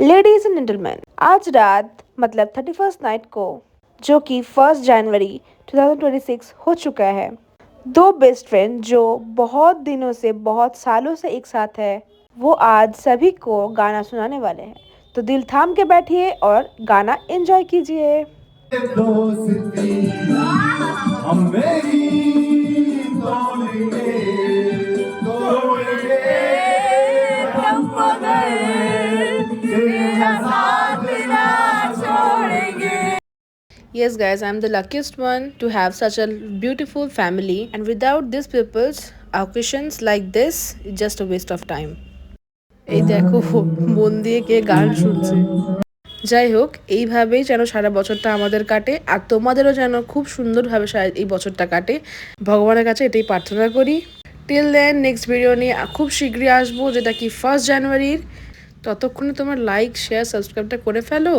Ladies and gentleman आज रात मतलब थर्टी फ़र्स्ट नाइट को, जो कि फ़र्स्ट जनवरी 2026 हो चुका है, दो बेस्ट फ्रेंड जो बहुत दिनों से, बहुत सालों से एक साथ है, वो आज सभी को गाना सुनाने वाले हैं। तो दिल थाम के बैठिए और गाना एंजॉय कीजिए। Yes, guys, I'm the luckiest one to have such a beautiful family, and without these people's occasions like this, it's just a waste of time. এই দেখো মন দিয়ে কে গান শুনছে। যাই হোক এইভাবেই যেন সারা বছরটা আমাদের কাটে আর তোমাদেরও যেন খুব সুন্দরভাবে এই বছরটা কাটে। ভগবানের কাছে এটাই প্রার্থনা করি। টিল দেন নেক্সট ভিডিও নিয়ে খুব শীঘ্রই আসব যেটা কি ফার্স্ট জানুয়ারির ততক্ষণে তোমার লাইক শেয়ার সাবস্ক্রাইবটা করে ফেলো।